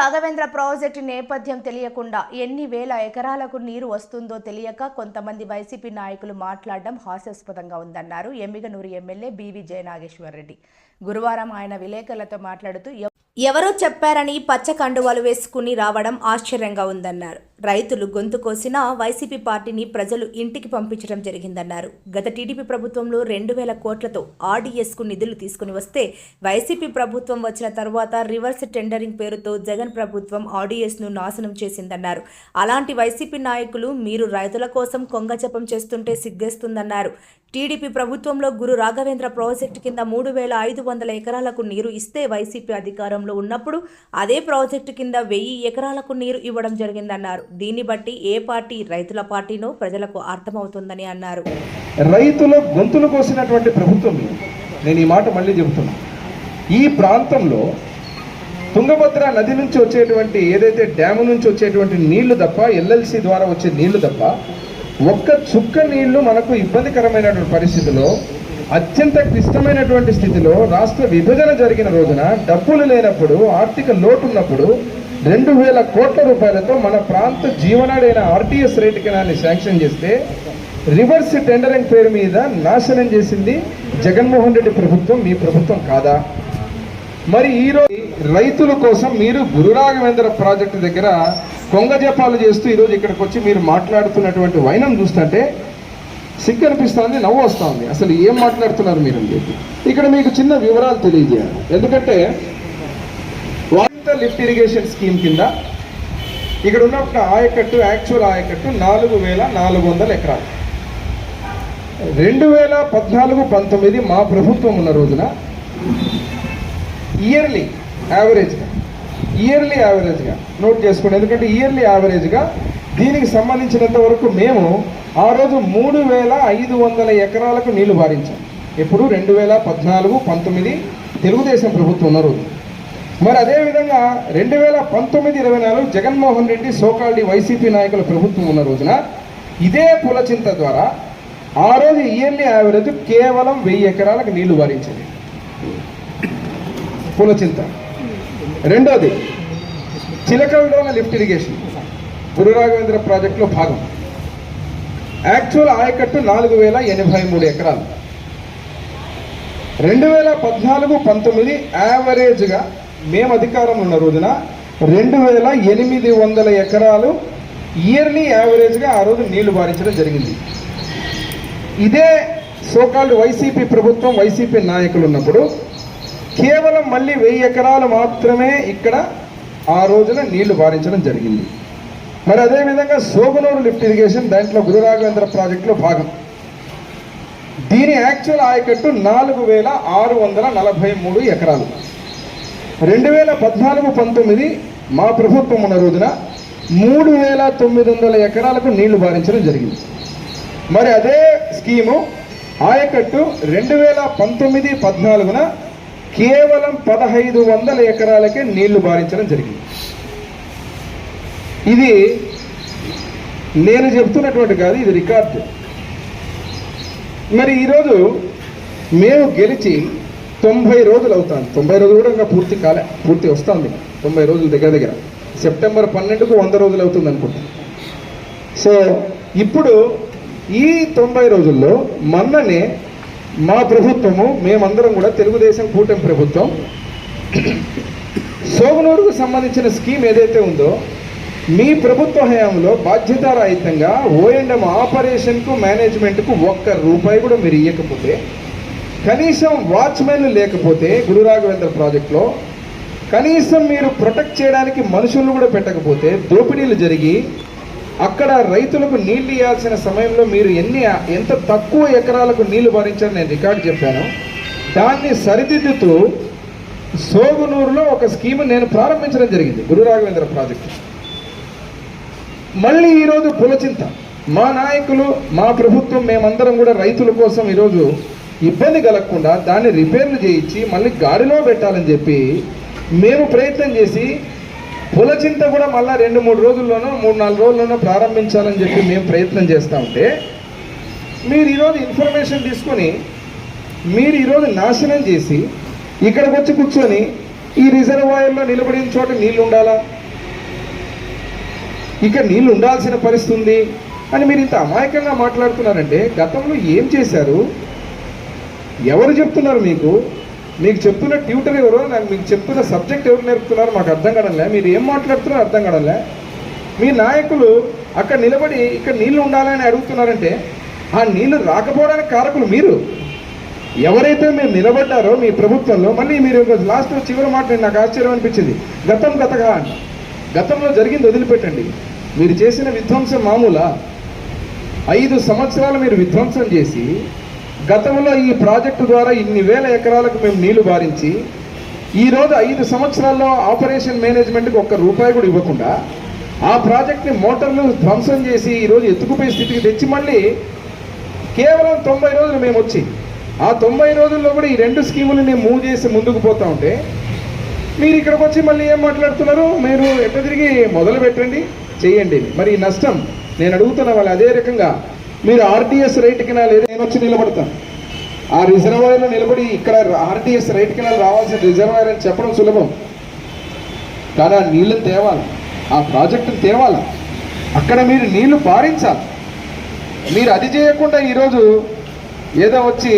Raghavendra project నేపథ్యం తెలియకుండా ఎన్ని వేల ఎకరాలకు నీరు వస్తుందో తెలియక కొంతమంది వైసీపీ నాయకులు మాట్లాడడం హాస్యాస్పదంగా ఉందన్నారు ఎమ్మిగనూరు ఎమ్మెల్యే బీవీ జయనాగేశ్వరరెడ్డి గురువారం ఆయన విలేకరులతో మాట్లాడుతూ ఎవరో చెప్పారని పచ్చ కండువాలు వేసుకుని రావడం ఆశ్చర్యంగా ఉందన్నారు. రైతులు గొంతు కోసినా వైసీపీ పార్టీని ప్రజలు ఇంటికి పంపించడం జరిగిందన్నారు. గత టీడీపీ ప్రభుత్వంలో రెండు వేల కోట్లతో ఆర్డీఎస్కు నిధులు తీసుకుని వస్తే వైసీపీ ప్రభుత్వం వచ్చిన తర్వాత రివర్స్ టెండరింగ్ పేరుతో జగన్ ప్రభుత్వం ఆర్డీఎస్ను నాశనం చేసిందన్నారు. అలాంటి వైసీపీ నాయకులు మీరు రైతుల కోసం కొంగజపం చేస్తుంటే సిగ్గేస్తుందన్నారు. టీడీపీ ప్రభుత్వంలో గురు రాఘవేంద్ర ప్రాజెక్టు కింద మూడు వేల ఐదు వందల ఎకరాలకు నీరు ఇస్తే వైసీపీ అధికారంలో ఉన్నప్పుడు అదే ప్రాజెక్టు కింద వెయ్యి ఎకరాలకు నీరు ఇవ్వడం జరిగిందన్నారు. దీన్ని బట్టి ఏ పార్టీ రైతుల పార్టీనో ప్రజలకు అర్థమవుతుందని అన్నారు. రైతుల గొంతులు కోసినటువంటి ప్రభుత్వం నేను ఈ మాట మళ్ళీ చెబుతున్నా. ఈ ప్రాంతంలో తుంగభద్ర నది నుంచి వచ్చేటువంటి ఏదైతే డ్యాము నుంచి వచ్చేటువంటి నీళ్ళు తప్ప ఎల్ఎల్సి ద్వారా వచ్చే నీళ్ళు తప్ప ఒక్క చుక్క నీళ్ళు మనకు ఇబ్బందికరమైనటువంటి పరిస్థితిలో అత్యంత క్లిష్టమైనటువంటి స్థితిలో రాష్ట్ర విభజన జరిగిన రోజున డబ్బులు లేనప్పుడు ఆర్థిక లోటు ఉన్నప్పుడు రెండు వేల కోట్ల రూపాయలతో మన ప్రాంత జీవనాడైన ఆర్టీఎస్ రేటు కెనాల్ని శాంక్షన్ చేస్తే రివర్స్ టెండరింగ్ పేరు మీద నాశనం చేసింది జగన్మోహన్ రెడ్డి ప్రభుత్వం మీ ప్రభుత్వం కాదా? మరి ఈరోజు రైతుల కోసం మీరు గురురాఘవేంద్ర ప్రాజెక్టు దగ్గర కొంగజపాలు చేస్తూ ఈరోజు ఇక్కడికి వచ్చి మీరు మాట్లాడుతున్నటువంటి వైనం చూస్తుంటే సిగ్గు అనిపిస్తుంది నవ్వు వస్తుంది అసలు ఏం మాట్లాడుతున్నారు మీరు? అని చెప్పి ఇక్కడ మీకు చిన్న వివరాలు తెలియజేయాలి. ఎందుకంటే లిఫ్ట్ ఇరిగేషన్ స్కీమ్ కింద ఇక్కడ ఉన్న ఆయకట్టు యాక్చువల్ ఆయకట్టు నాలుగు వేల నాలుగు వందల ఎకరాలు. రెండు వేల పద్నాలుగు పంతొమ్మిది మా ప్రభుత్వం ఉన్న రోజున ఇయర్లీ యావరేజ్గా ఇయర్లీ యావరేజ్గా నోట్ చేసుకోండి. ఎందుకంటే ఇయర్లీ యావరేజ్గా దీనికి సంబంధించినంత వరకు మేము ఆ రోజు మూడు వేల ఐదు వందల ఎకరాలకు నీళ్ళు భారించాం ఎప్పుడు రెండు వేల పద్నాలుగు పంతొమ్మిది తెలుగుదేశం ప్రభుత్వం ఉన్న రోజు. మరి అదేవిధంగా రెండు వేల పంతొమ్మిది ఇరవై నాలుగు జగన్మోహన్ రెడ్డి సోకాల్డి వైసీపీ నాయకుల ప్రభుత్వం ఉన్న రోజున ఇదే పులచింత ద్వారా ఆ రోజు ఇయర్లీ యావరేజ్ కేవలం వెయ్యి ఎకరాలకు నీళ్ళు వారించింది. పులచింత రెండోది చిలకలలోన లిఫ్ట్ ఇరిగేషన్. గురురాఘవేంద్ర ప్రాజెక్టులో భాగం. యాక్చువల్ ఆయకట్టు నాలుగు వేల ఎనభై మూడు ఎకరాలు. రెండు వేల పద్నాలుగు పంతొమ్మిది యావరేజ్గా మేము అధికారం ఉన్న రోజున రెండు వేల ఎనిమిది వందల ఎకరాలు ఇయర్లీ యావరేజ్గా ఆ రోజు నీళ్ళు బారించడం జరిగింది. ఇదే సోకాల్డ్ వైసీపీ ప్రభుత్వం వైసీపీ నాయకులు ఉన్నప్పుడు కేవలం మళ్ళీ వెయ్యి ఎకరాలు మాత్రమే ఇక్కడ ఆ రోజున నీళ్ళు బారించడం జరిగింది. మరి అదేవిధంగా సోగనూరు లిఫ్ట్ ఇరిగేషన్ దాంట్లో గురురాఘవేంద్ర ప్రాజెక్టులో భాగం. దీని యాక్చువల్ ఆయకట్టు నాలుగు వేల ఆరు వందల నలభై మూడు ఎకరాలు. రెండు వేల పద్నాలుగు పంతొమ్మిది మా ప్రభుత్వం ఉన్న రోజున మూడు వేల తొమ్మిది వందల ఎకరాలకు నీళ్ళు బారించడం జరిగింది. మరి అదే స్కీము ఆయకట్టు రెండు వేల పంతొమ్మిది పద్నాలుగున కేవలం పదహైదు వందల ఎకరాలకే నీళ్ళు బారించడం జరిగింది. ఇది నేను చెప్తున్నటువంటి కాదు ఇది రికార్డు. మరి ఈరోజు మేము గెలిచి తొంభై రోజులు అవుతాను. తొంభై రోజులు కూడా ఇంకా పూర్తి కాలే పూర్తి వస్తుంది. తొంభై రోజుల దగ్గర దగ్గర. సెప్టెంబర్ పన్నెండుకు వంద రోజులు అవుతుంది అనుకుంటా. సో ఇప్పుడు ఈ తొంభై రోజుల్లో మొన్ననే మా ప్రభుత్వము మేమందరం కూడా తెలుగుదేశం కూటమి ప్రభుత్వం సోగనూరుకు సంబంధించిన స్కీమ్ ఏదైతే ఉందో మీ ప్రభుత్వ హయాంలో బాధ్యతారహితంగా ఓఎండ్ఎం ఆపరేషన్కు మేనేజ్మెంట్కు ఒక్క రూపాయి కూడా మీరు ఇవ్వకపోతే కనీసం వాచ్మెన్ లేకపోతే గురురాఘవేంద్ర ప్రాజెక్ట్లో కనీసం మీరు ప్రొటెక్ట్ చేయడానికి మనుషులను కూడా పెట్టకపోతే దోపిడీలు జరిగి అక్కడ రైతులకు నీళ్ళు ఇవ్వాల్సిన సమయంలో మీరు ఎన్ని ఎంత తక్కువ ఎకరాలకు నీళ్ళు భరించారని నేను రికార్డు చెప్పాను. దాన్ని సరిదిద్దుతూ సోగునూరులో ఒక స్కీమ్ నేను ప్రారంభించడం జరిగింది గురురాఘవేంద్ర ప్రాజెక్టు. మళ్ళీ ఈరోజు పులచింత. మా నాయకులు మా ప్రభుత్వం మేమందరం కూడా రైతుల కోసం ఈరోజు ఇబ్బంది కలగకుండా దాన్ని రిపేర్లు చేయించి మళ్ళీ గాడిలో పెట్టాలని చెప్పి మేము ప్రయత్నం చేసి పులచింత కూడా మళ్ళీ రెండు మూడు రోజుల్లోనో మూడు నాలుగు రోజుల్లోనో ప్రారంభించాలని చెప్పి మేము ప్రయత్నం చేస్తూ ఉంటే మీరు ఈరోజు ఇన్ఫర్మేషన్ తీసుకొని మీరు ఈరోజు నాశనం చేసి ఇక్కడికి వచ్చి కూర్చొని ఈ రిజర్వాయర్లో నిలబడిన చోట నీళ్ళు ఉండాలా? ఇక నీళ్ళు ఉండాల్సిన పరిస్థితి ఉంది అని మీరు ఇంత అమాయకంగా మాట్లాడుతున్నారంటే గతంలో ఏం చేశారు? ఎవరు చెప్తున్నారు మీకు? మీకు చెప్తున్న ట్యూటర్ ఎవరో? నాకు మీకు చెప్తున్న సబ్జెక్ట్ ఎవరు నేర్పుతున్నారో? మాకు అర్థం కావడంలే. మీరు ఏం మాట్లాడుతున్నారో అర్థం కావడంలే. మీ నాయకులు అక్కడ నిలబడి ఇక్కడ నీళ్ళు ఉండాలని అడుగుతున్నారంటే ఆ నీళ్ళు రాకపోవడానికి కారకులు మీరు. ఎవరైతే మీరు నిలబడ్డారో మీ ప్రభుత్వంలో మళ్ళీ మీరు లాస్ట్ చివరి మాట నాకు ఆశ్చర్యం అనిపించింది. గతం గతగా అంట గతంలో జరిగింది వదిలిపెట్టండి. మీరు చేసిన విధ్వంసం మామూలా. ఐదు సంవత్సరాలు మీరు విధ్వంసం చేసి గతంలో ఈ ప్రాజెక్టు ద్వారా ఇన్ని వేల ఎకరాలకు మేము నీళ్ళు బారించి ఈరోజు ఐదు సంవత్సరాల్లో ఆపరేషన్ మేనేజ్మెంట్కి ఒక్క రూపాయి కూడా ఇవ్వకుండా ఆ ప్రాజెక్ట్ని మోటార్లు ధ్వంసం చేసి ఈరోజు ఎత్తుకుపోయే స్థితికి తెచ్చి మళ్ళీ కేవలం తొంభై రోజులు మేము వచ్చి ఆ తొంభై రోజుల్లో కూడా ఈ రెండు స్కీములని మూవ్ చేసి ముందుకు పోతా ఉంటే మీరు ఇక్కడికి వచ్చి మళ్ళీ ఏం మాట్లాడుతున్నారు? మీరు ఎట్ట తిరిగి మొదలు పెట్టండి చేయండి. మరి నష్టం నేను అడుగుతున్న వాళ్ళు అదే రకంగా మీరు ఆర్టీఎస్ రైట్ కినాల్ ఏదో నేను వచ్చి నిలబడతాను ఆ రిజర్వాయర్లో నిలబడి ఇక్కడ ఆర్టీఎస్ రైట్ కినాల్ రావాల్సిన రిజర్వాయర్ అని చెప్పడం సులభం. కానీ ఆ నీళ్ళని తేవాలి. ఆ ప్రాజెక్టును తేవాలి. అక్కడ మీరు నీళ్ళు పారించాలి. మీరు అది చేయకుండా ఈరోజు ఏదో వచ్చి